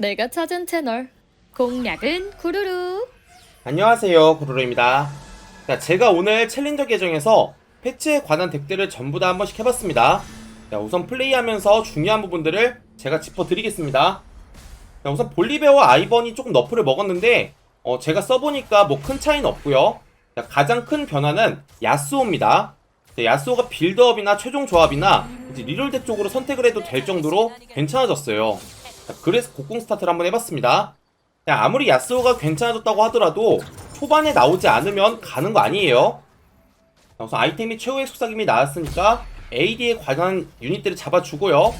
내가 찾은 채널. 공략은 구루루. 안녕하세요 구루루입니다. 자, 제가 오늘 챌린저 계정에서 패치에 관한 덱들을 전부 다 한 번씩 해봤습니다. 자, 우선 플레이하면서 중요한 부분들을 제가 짚어드리겠습니다. 자, 우선 볼리베어와 아이번이 조금 너프를 먹었는데 어, 제가 써보니까 뭐 큰 차이는 없고요. 자, 가장 큰 변화는 야스오입니다. 자, 야스오가 빌드업이나 최종 조합이나 이제 리롤 덱 쪽으로 선택을 해도 될 정도로 괜찮아졌어요 자, 그래서 곡궁 스타트를 한번 해봤습니다 야, 아무리 야스오가 괜찮아졌다고 하더라도 초반에 나오지 않으면 가는 거 아니에요. 자, 우선 아이템이 최후의 속삭임이 나왔으니까 AD에 관한 유닛들을 잡아주고요.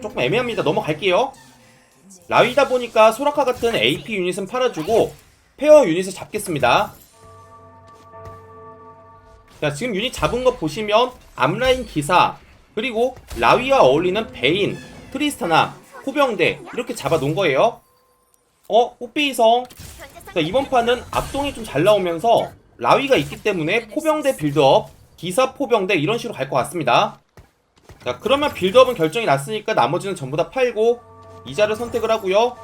조금 애매합니다. 넘어갈게요. 라위다 보니까 소라카 같은 AP 유닛은 팔아주고 페어 유닛을 잡겠습니다. 자, 지금 유닛 잡은 거 보시면 앞라인 기사 그리고 라위와 어울리는 베인, 트리스타나, 호병대 이렇게 잡아 놓은 거예요. 어? 뽀삐이성 자, 이번 판은 악동이 좀 잘 나오면서 라위가 있기 때문에 포병대 빌드업 기사 포병대 이런 식으로 갈 것 같습니다. 자 그러면 빌드업은 결정이 났으니까 나머지는 전부 다 팔고 이자를 선택을 하고요.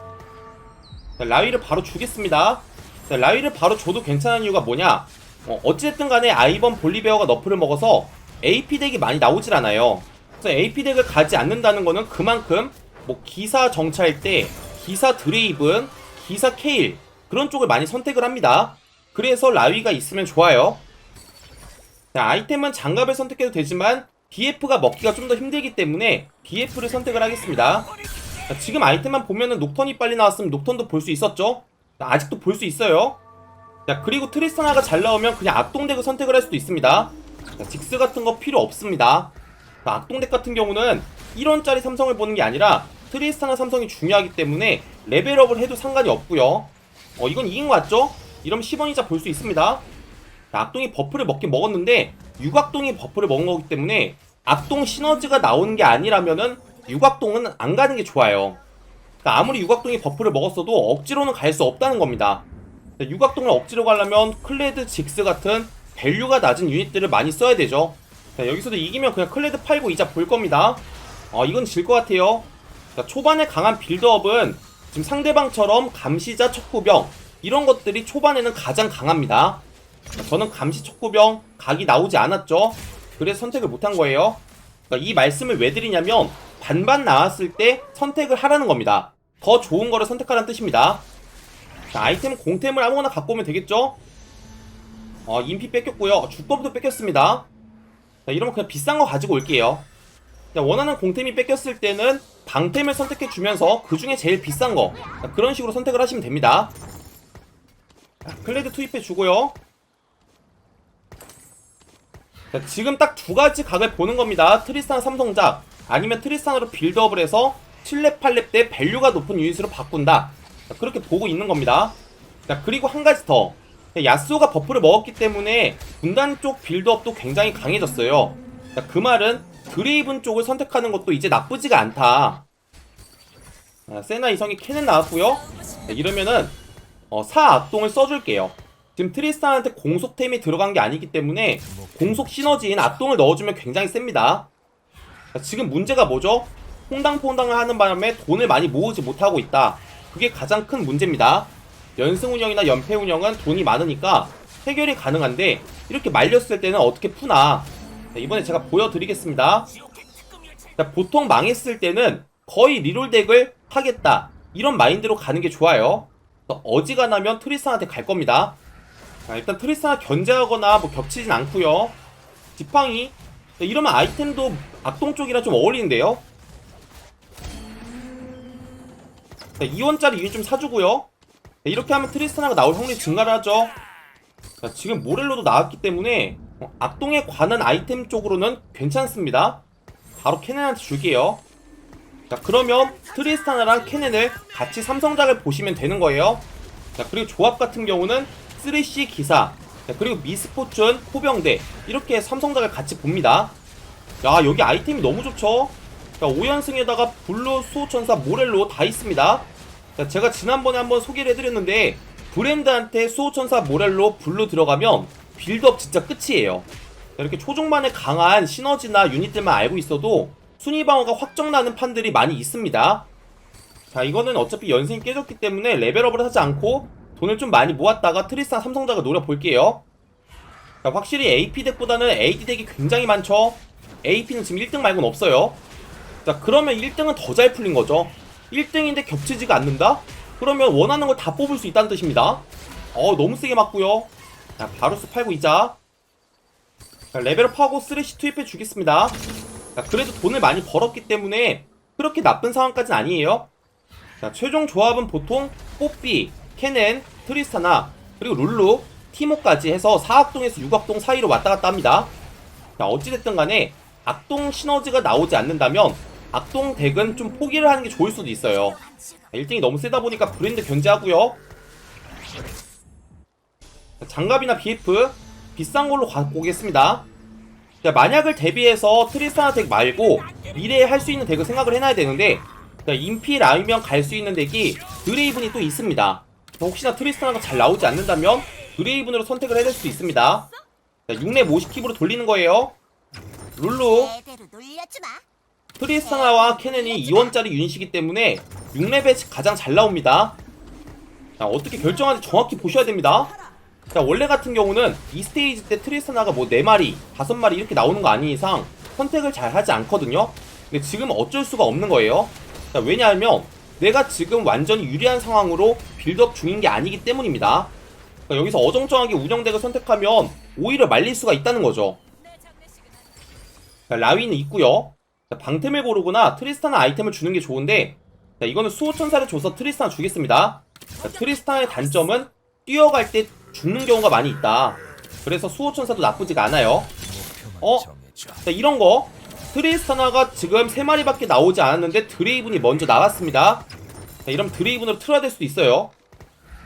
자, 라위를 바로 주겠습니다. 자, 라위를 바로 줘도 괜찮은 이유가 뭐냐? 어, 어찌됐든 간에 아이번 볼리베어가 너프를 먹어서 AP 덱이 많이 나오질 않아요. 그래서 AP 덱을 가지 않는다는 거는 그만큼 뭐 기사 정찰 때 기사 드레이븐, 기사 케일 그런 쪽을 많이 선택을 합니다. 그래서 라위가 있으면 좋아요. 자, 아이템은 장갑을 선택해도 되지만 BF가 먹기가 좀 더 힘들기 때문에 BF를 선택을 하겠습니다. 자, 지금 아이템만 보면은 녹턴이 빨리 나왔으면 녹턴도 볼 수 있었죠? 자, 아직도 볼 수 있어요. 자, 그리고 트리스타나가 잘 나오면 그냥 악동덱을 선택을 할 수도 있습니다. 자, 직스 같은 거 필요 없습니다. 자, 악동덱 같은 경우는 1원짜리 삼성을 보는 게 아니라 트리스타나 삼성이 중요하기 때문에 레벨업을 해도 상관이 없고요. 어 이건 이긴 거 같죠? 이러면 10원이자 볼 수 있습니다. 자, 악동이 버프를 먹긴 먹었는데 육악동이 버프를 먹은 거기 때문에 악동 시너지가 나오는 게 아니라면은 육악동은 안 가는 게 좋아요. 그러니까 아무리 육악동이 버프를 먹었어도 억지로는 갈 수 없다는 겁니다. 자, 육악동을 억지로 가려면 클레드 직스 같은 밸류가 낮은 유닛들을 많이 써야 되죠. 자, 여기서도 이기면 그냥 클레드 팔고 이자 볼 겁니다. 어, 이건 질 것 같아요. 자, 초반에 강한 빌드업은 지금 상대방처럼 감시자 척구병 이런 것들이 초반에는 가장 강합니다. 자, 저는 감시 척구병 각이 나오지 않았죠. 그래서 선택을 못한 거예요. 그러니까 이 말씀을 왜 드리냐면 반반 나왔을 때 선택을 하라는 겁니다. 더 좋은 거를 선택하라는 뜻입니다. 자, 아이템 공템을 아무거나 갖고 오면 되겠죠? 어, 인피 뺏겼고요. 주법도 뺏겼습니다. 자, 이러면 그냥 비싼 거 가지고 올게요. 자, 원하는 공템이 뺏겼을 때는 방템을 선택해 주면서 그 중에 제일 비싼 거 자, 그런 식으로 선택을 하시면 됩니다. 자, 클레드 투입해 주고요. 자, 지금 딱 두 가지 각을 보는 겁니다. 트리스탄 삼성작 아니면 트리스탄으로 빌드업을 해서 7렙 8렙 때 밸류가 높은 유닛으로 바꾼다. 자, 그렇게 보고 있는 겁니다. 자, 그리고 한 가지 더. 야스오가 버프를 먹었기 때문에 군단 쪽 빌드업도 굉장히 강해졌어요. 자, 그 말은 드레이븐 쪽을 선택하는 것도 이제 나쁘지가 않다. 아, 세나 이성이 캐는 나왔고요. 자, 이러면은 어, 사악동을 써줄게요. 지금 트리스탄한테 공속템이 들어간 게 아니기 때문에 공속 시너지인 악동을 넣어주면 굉장히 셉니다. 자, 지금 문제가 뭐죠? 퐁당퐁당을 하는 바람에 돈을 많이 모으지 못하고 있다. 그게 가장 큰 문제입니다. 연승 운영이나 연패 운영은 돈이 많으니까 해결이 가능한데 이렇게 말렸을 때는 어떻게 푸나 자, 이번에 제가 보여드리겠습니다. 자, 보통 망했을 때는 거의 리롤 덱을 하겠다. 이런 마인드로 가는 게 좋아요. 어지간하면 트리스한테 갈 겁니다. 자, 일단 트리스나 견제하거나 뭐 겹치진 않고요. 지팡이 자, 이러면 아이템도 악동 쪽이랑 좀 어울리는데요. 자, 2원짜리 유닛 좀 사주고요. 자, 이렇게 하면 트리스나가 나올 확률이 증가를 하죠. 자, 지금 모렐로도 나왔기 때문에 어, 악동에 관한 아이템 쪽으로는 괜찮습니다. 바로 케넨한테 줄게요. 자, 그러면 트리스타나랑 케넨을 같이 삼성작을 보시면 되는 거예요. 자, 그리고 조합 같은 경우는 3C 기사, 자, 그리고 미스포춘, 호병대 이렇게 삼성작을 같이 봅니다. 야, 여기 아이템이 너무 좋죠? 자, 5연승에다가 블루, 수호천사, 모렐로 다 있습니다. 자, 제가 지난번에 한번 소개를 해드렸는데 브랜드한테 수호천사, 모렐로, 블루 들어가면 빌드업 진짜 끝이에요. 자, 이렇게 초중반에 강한 시너지나 유닛들만 알고 있어도 순위 방어가 확정나는 판들이 많이 있습니다. 자 이거는 어차피 연승이 깨졌기 때문에 레벨업을 하지 않고 돈을 좀 많이 모았다가 트리스탄 삼성작을 노려볼게요 자 확실히 AP 덱보다는 AD 덱이 굉장히 많죠 AP는 지금 1등 말고는 없어요 자 그러면 1등은 더 잘 풀린 거죠 1등인데 겹치지가 않는다? 그러면 원하는 걸 다 뽑을 수 있다는 뜻입니다 어 너무 세게 맞고요 자 바루스 팔고 있자. 자, 레벨업하고 쓰레쉬 투입해 주겠습니다. 자 그래도 돈을 많이 벌었기 때문에 그렇게 나쁜 상황까지는 아니에요. 자 최종 조합은 보통 뽀삐, 케넨, 트리스타나 그리고 룰루, 티모까지 해서 4악동에서 6악동 사이로 왔다 갔다 합니다. 자 어찌됐든 간에 악동 시너지가 나오지 않는다면 악동 덱은 좀 포기를 하는 게 좋을 수도 있어요. 자, 1등이 너무 세다 보니까 브랜드 견제하고요. 자, 장갑이나 BF 비싼 걸로 갖고 오겠습니다 자, 만약을 대비해서 트리스타나 덱 말고 미래에 할 수 있는 덱을 생각을 해놔야 되는데 자, 인피 라이면 갈 수 있는 덱이 드레이븐이 또 있습니다 자, 혹시나 트리스타나가 잘 나오지 않는다면 드레이븐으로 선택을 해야 될 수도 있습니다 자, 6렙 50킵으로 돌리는 거예요 룰루. 트리스타나와 케넨이 2원짜리 유닛이기 때문에 6렙에 가장 잘 나옵니다. 자, 어떻게 결정하는지 정확히 보셔야 됩니다. 자, 원래 같은 경우는 이 스테이지 때 트리스타나가 뭐 4마리, 5마리 이렇게 나오는 거 아닌 이상 선택을 잘 하지 않거든요. 근데 지금 어쩔 수가 없는 거예요. 자, 왜냐하면 내가 지금 완전히 유리한 상황으로 빌드업 중인 게 아니기 때문입니다. 자, 여기서 어정쩡하게 운영덱을 선택하면 오히려 말릴 수가 있다는 거죠. 자, 라위는 있고요. 자, 방템을 고르거나 트리스타나 아이템을 주는 게 좋은데 자, 이거는 수호천사를 줘서 트리스타나 주겠습니다. 자, 트리스타나의 단점은 뛰어갈 때 죽는 경우가 많이 있다. 그래서 수호천사도 나쁘지가 않아요. 어? 자, 이런 거 트리스타나가 지금 3마리밖에 나오지 않았는데 드레이븐이 먼저 나왔습니다. 자, 이러면 드레이븐으로 틀어야 될 수도 있어요.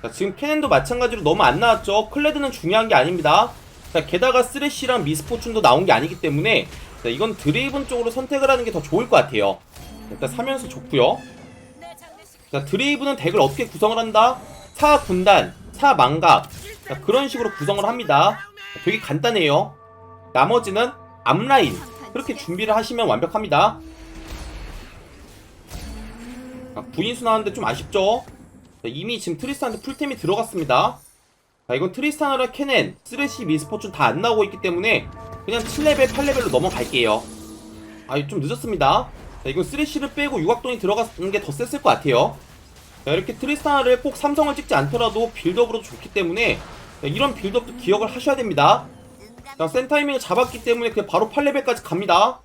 자, 지금 케넨도 마찬가지로 너무 안 나왔죠. 클레드는 중요한 게 아닙니다. 자, 게다가 쓰레쉬랑 미스포춘도 나온 게 아니기 때문에 자, 이건 드레이븐 쪽으로 선택을 하는 게 더 좋을 것 같아요. 일단 사면서 좋고요. 자, 드레이븐은 덱을 어떻게 구성을 한다? 사 군단, 사 망각 자, 그런 식으로 구성을 합니다. 자, 되게 간단해요. 나머지는 앞라인 그렇게 준비를 하시면 완벽합니다. 아, 부인수 나왔는데 좀 아쉽죠? 자, 이미 지금 트리스탄한테 풀템이 들어갔습니다. 자, 이건 트리스타나랑 케넨, 쓰레쉬, 미스포춘 다 안 나오고 있기 때문에 그냥 7레벨, 8레벨로 넘어갈게요. 아, 좀 늦었습니다. 자, 이건 쓰레쉬를 빼고 육악동이 들어가는 게 더 셌을 것 같아요. 자, 이렇게 트리스타나를 꼭 삼성을 찍지 않더라도 빌드업으로도 좋기 때문에 자, 이런 빌드업도 기억을 하셔야 됩니다. 자, 센 타이밍을 잡았기 때문에 그냥 바로 8레벨까지 갑니다.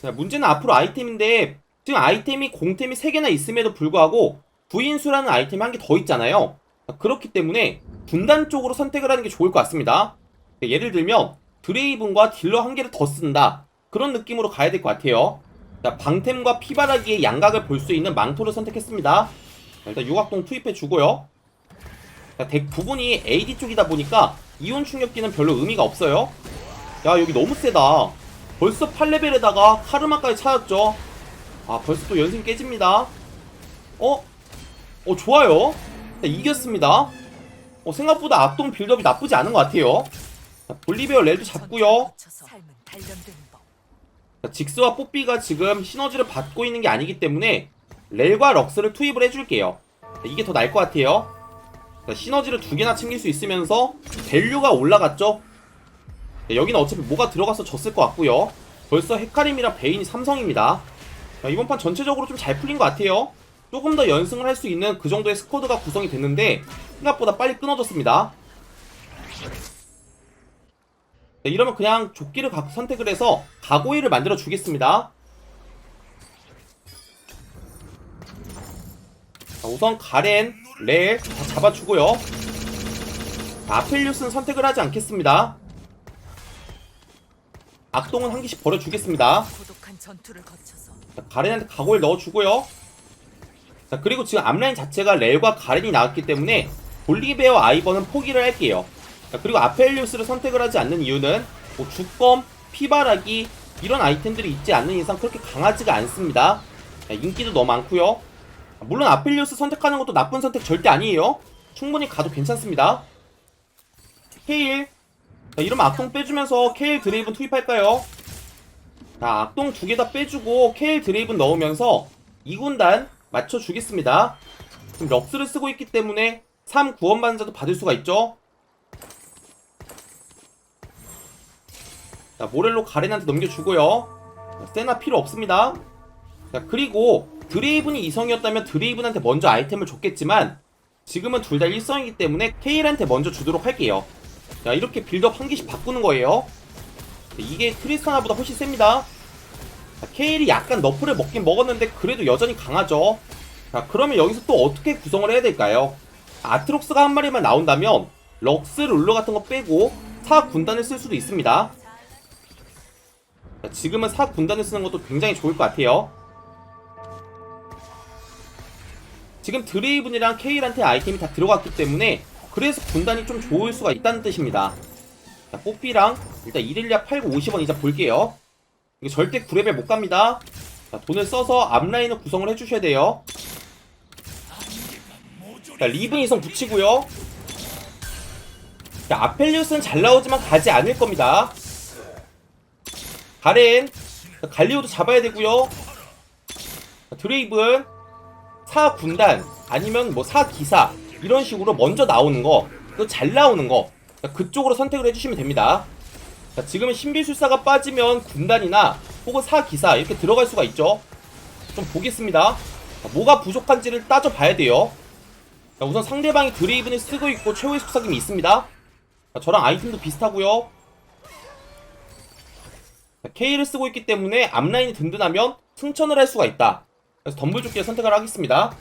자, 문제는 앞으로 아이템인데 지금 아이템이 공템이 3개나 있음에도 불구하고 부인수라는 아이템이 한 개 더 있잖아요. 자, 그렇기 때문에 분단 쪽으로 선택을 하는 게 좋을 것 같습니다. 자, 예를 들면 드레이븐과 딜러 한 개를 더 쓴다. 그런 느낌으로 가야 될 것 같아요. 자, 방템과 피바라기의 양각을 볼 수 있는 망토를 선택했습니다. 자, 일단 육악동 투입해 주고요. 자, 덱 부분이 AD 쪽이다 보니까 이온 충격기는 별로 의미가 없어요. 야, 여기 너무 세다. 벌써 8레벨에다가 카르마까지 찾았죠. 아, 벌써 또 연승 깨집니다. 어? 어, 좋아요. 자, 이겼습니다. 어, 생각보다 악동 빌드업이 나쁘지 않은 것 같아요. 자, 볼리베어 렐도 잡고요. 자, 직스와 뽀삐가 지금 시너지를 받고 있는 게 아니기 때문에 렐과 럭스를 투입을 해줄게요. 자, 이게 더 나을 것 같아요. 자, 시너지를 두 개나 챙길 수 있으면서 밸류가 올라갔죠. 자, 여기는 어차피 뭐가 들어가서 졌을 것 같고요. 벌써 헤카림이랑 베인이 삼성입니다. 자, 이번 판 전체적으로 좀 잘 풀린 것 같아요. 조금 더 연승을 할 수 있는 그 정도의 스쿼드가 구성이 됐는데 생각보다 빨리 끊어졌습니다. 자, 이러면 그냥 조끼를 각 선택을 해서 가고이를 만들어 주겠습니다. 자, 우선 가렌, 렐 다 잡아주고요. 자, 아펠리우스는 선택을 하지 않겠습니다. 악동은 한 개씩 버려주겠습니다. 자, 가렌한테 가고를 넣어주고요. 자, 그리고 지금 앞라인 자체가 렐과 가렌이 나왔기 때문에 볼리베어 아이버는 포기를 할게요. 자, 그리고 아펠리우스를 선택을 하지 않는 이유는 뭐 주검, 피바라기 이런 아이템들이 있지 않는 이상 그렇게 강하지가 않습니다. 자, 인기도 너무 많고요. 물론 아펠리우스 선택하는 것도 나쁜 선택 절대 아니에요. 충분히 가도 괜찮습니다. 케일 자, 이러면 악동 빼주면서 케일 드레이븐 투입할까요? 자, 악동 두 개 다 빼주고 케일 드레이븐 넣으면서 2군단 맞춰주겠습니다. 지금 럭스를 쓰고 있기 때문에 3 구원 반자도 받을 수가 있죠. 자, 모렐로 가렌한테 넘겨주고요. 자, 세나 필요 없습니다. 자, 그리고 드레이븐이 이성이었다면 드레이븐한테 먼저 아이템을 줬겠지만 지금은 둘 다 일성이기 때문에 케일한테 먼저 주도록 할게요. 자, 이렇게 빌드업 한 개씩 바꾸는 거예요. 자, 이게 트리스타나보다 훨씬 셉니다. 자, 케일이 약간 너프를 먹긴 먹었는데 그래도 여전히 강하죠. 자, 그러면 여기서 또 어떻게 구성을 해야 될까요? 아트록스가 한 마리만 나온다면 럭스 룰러 같은 거 빼고 사 군단을 쓸 수도 있습니다. 자, 지금은 사 군단을 쓰는 것도 굉장히 좋을 것 같아요. 지금 드레이븐이랑 케일한테 아이템이 다 들어갔기 때문에 그래서 군단이 좀 좋을 수가 있다는 뜻입니다. 자, 뽀삐랑 일단 이렐리아 팔고 50원 이자 볼게요. 이거 절대 9레벨 못 갑니다. 자, 돈을 써서 앞라인을 구성을 해주셔야 돼요. 자, 리븐 이성 붙이고요. 자, 아펠리우스는 잘 나오지만 가지 않을 겁니다. 자, 갈리오도 잡아야 되고요. 자, 드레이븐, 사 군단 아니면 뭐사 기사 이런 식으로 먼저 나오는 거, 또 잘 나오는 거 자, 그쪽으로 선택을 해주시면 됩니다. 자, 지금은 신비술사가 빠지면 군단이나 혹은 사 기사 이렇게 들어갈 수가 있죠. 좀 보겠습니다. 자, 뭐가 부족한지를 따져봐야 돼요. 자, 우선 상대방이 드레이븐을 쓰고 있고 최후의 속삭임이 있습니다. 자, 저랑 아이템도 비슷하고요. 자, K를 쓰고 있기 때문에 앞라인이 든든하면 승천을 할 수가 있다. 그래서 덤블조끼를 선택을 하겠습니다.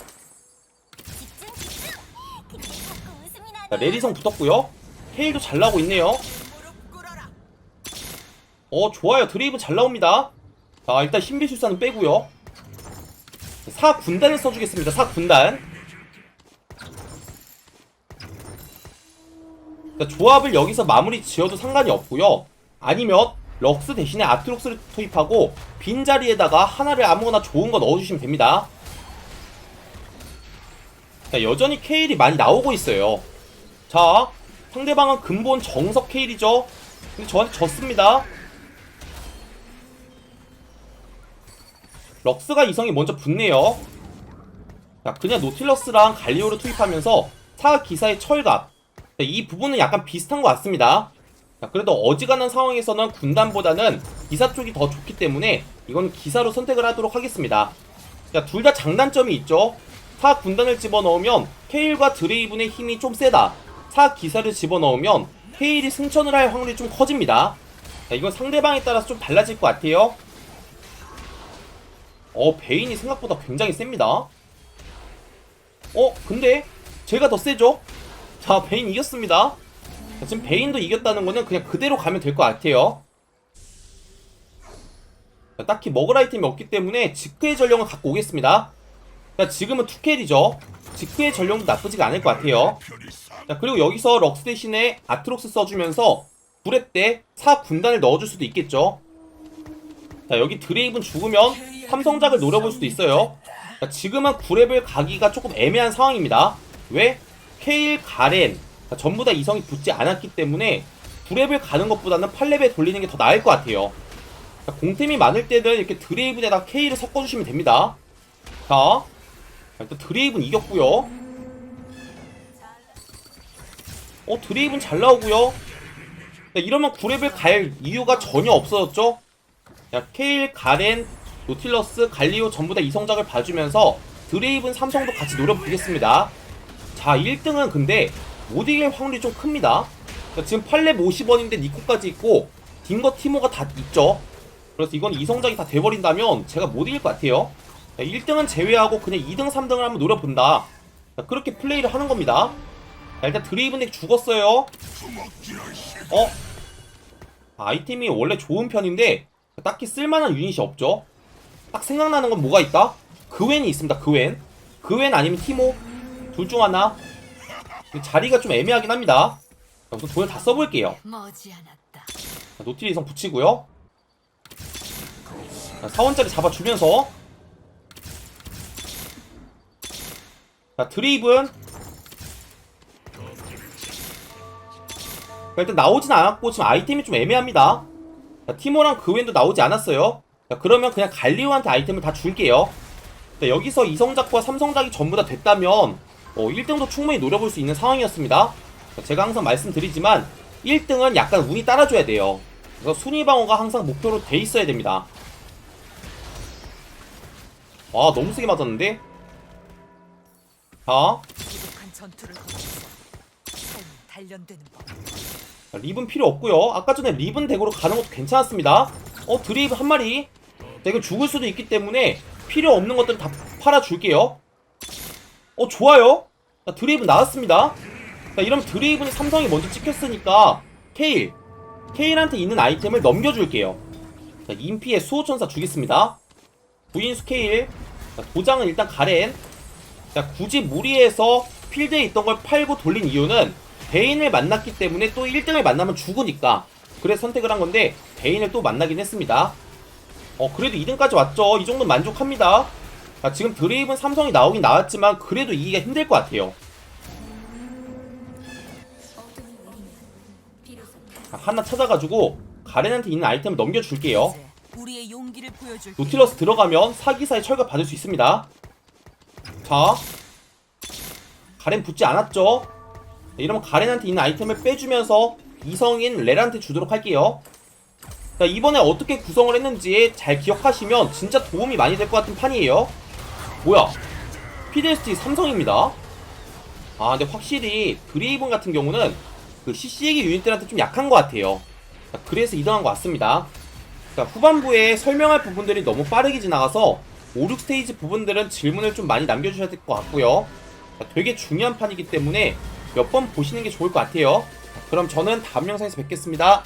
자, 레리성 붙었고요. K도 잘 나오고 있네요. 어 좋아요 드레이브 잘 나옵니다 자 일단 신비술사는 빼고요 사 군단을 써주겠습니다 사 군단 자, 조합을 여기서 마무리 지어도 상관이 없고요 아니면 럭스 대신에 아트록스를 투입하고 빈자리에다가 하나를 아무거나 좋은 거 넣어주시면 됩니다 자 여전히 케일이 많이 나오고 있어요 자 상대방은 근본 정석 케일이죠 근데 저한테 졌습니다 럭스가 이성이 먼저 붙네요. 자, 그냥 노틸러스랑 갈리오를 투입하면서 사 기사의 철갑. 자, 이 부분은 약간 비슷한 것 같습니다. 자, 그래도 어지간한 상황에서는 군단보다는 기사 쪽이 더 좋기 때문에 이건 기사로 선택을 하도록 하겠습니다. 자, 둘 다 장단점이 있죠. 사 군단을 집어넣으면 케일과 드레이븐의 힘이 좀 세다. 사 기사를 집어넣으면 케일이 승천을 할 확률이 좀 커집니다. 자, 이건 상대방에 따라서 좀 달라질 것 같아요. 어, 베인이 생각보다 굉장히 셉니다. 어, 근데 제가 더 세죠? 자, 베인 이겼습니다. 자, 지금 베인도 이겼다는 거는 그냥 그대로 가면 될 것 같아요. 자, 딱히 먹을 아이템이 없기 때문에 지크의 전령을 갖고 오겠습니다. 자, 지금은 투켈이죠. 지크의 전령도 나쁘지가 않을 것 같아요. 자, 그리고 여기서 럭스 대신에 아트록스 써주면서 9렙 때4 군단을 넣어줄 수도 있겠죠. 자, 여기 드레이븐 죽으면 삼성작을 노려볼 수도 있어요. 자, 지금은 9렙을 가기가 조금 애매한 상황입니다. 왜? 케일, 가렌 자, 전부 다 이성이 붙지 않았기 때문에 9렙을 가는 것보다는 8렙에 돌리는 게 더 나을 것 같아요. 자, 공템이 많을 때는 이렇게 드레이븐에다 케일을 섞어주시면 됩니다. 자, 자, 일단 드레이븐 이겼고요. 어, 드레이븐 잘 나오고요. 자, 이러면 9렙을 갈 이유가 전혀 없어졌죠? 자, 케일, 가렌, 노틸러스, 갈리오 전부 다 이성작을 봐주면서 드레이븐 삼성도 같이 노려보겠습니다. 자, 1등은 근데 못 이길 확률이 좀 큽니다. 자, 지금 8렙 50원인데 니코까지 있고 딩거 티모가 다 있죠. 그래서 이건 이성작이 다 돼버린다면 제가 못 이길 것 같아요. 자, 1등은 제외하고 그냥 2등, 3등을 한번 노려본다. 자, 그렇게 플레이를 하는 겁니다. 자, 일단 드레이븐 덱 죽었어요. 어? 아이템이 원래 좋은 편인데 딱히 쓸만한 유닛이 없죠. 딱 생각나는 건 뭐가 있다? 그웬이 있습니다. 그웬. 그웬 아니면 티모 둘 중 하나. 자리가 좀 애매하긴 합니다. 자, 우선 돈을 다 써볼게요. 머지않았다. 자, 노틸 이성 붙이고요. 자, 사원짜리 잡아주면서 자 드레이븐 자, 일단 나오진 않았고 지금 아이템이 좀 애매합니다. 자, 티모랑 그웬도 나오지 않았어요. 자, 그러면 그냥 갈리오한테 아이템을 다 줄게요. 자, 여기서 이성작과 삼성작이 전부 다 됐다면 어, 1등도 충분히 노려볼 수 있는 상황이었습니다. 자, 제가 항상 말씀드리지만 1등은 약간 운이 따라줘야 돼요. 그래서 순위 방어가 항상 목표로 돼 있어야 됩니다. 와 너무 세게 맞았는데? 자 립은 필요 없고요. 아까 전에 립은 덱으로 가는 것도 괜찮았습니다. 어 드레이브 한 마리. 자, 이거 죽을 수도 있기 때문에 필요 없는 것들 다 팔아줄게요. 어 좋아요. 자, 드레이브 나왔습니다. 자, 이러면 드레이브는 삼성이 먼저 찍혔으니까 케일 케일한테 있는 아이템을 넘겨줄게요. 자, 인피의 수호천사 주겠습니다. 부인수 케일 자, 도장은 일단 가렌 자 굳이 무리해서 필드에 있던 걸 팔고 돌린 이유는 베인을 만났기 때문에 또 1등을 만나면 죽으니까 그래서 선택을 한 건데 베인을 또 만나긴 했습니다 어 그래도 2등까지 왔죠 이 정도는 만족합니다 자, 지금 드레이븐 삼성이 나오긴 나왔지만 그래도 이기가 힘들 것 같아요 자, 하나 찾아가지고 가렌한테 있는 아이템을 넘겨줄게요 노틸러스 들어가면 사기사의 철거 받을 수 있습니다. 자, 가렌 붙지 않았죠? 네, 이러면 가렌한테 있는 아이템을 빼주면서 이성인 레란테 주도록 할게요. 자, 이번에 어떻게 구성을 했는지 잘 기억하시면 진짜 도움이 많이 될 것 같은 판이에요. 뭐야? PDST 삼성입니다. 아, 근데 확실히 드레이븐 같은 경우는 그 CC기 유닛들한테 좀 약한 것 같아요. 자, 그래서 이동한 것 같습니다. 자, 후반부에 설명할 부분들이 너무 빠르게 지나가서 5, 6스테이지 부분들은 질문을 좀 많이 남겨주셔야 될 것 같고요. 자, 되게 중요한 판이기 때문에 몇 번 보시는 게 좋을 것 같아요. 자, 그럼 저는 다음 영상에서 뵙겠습니다.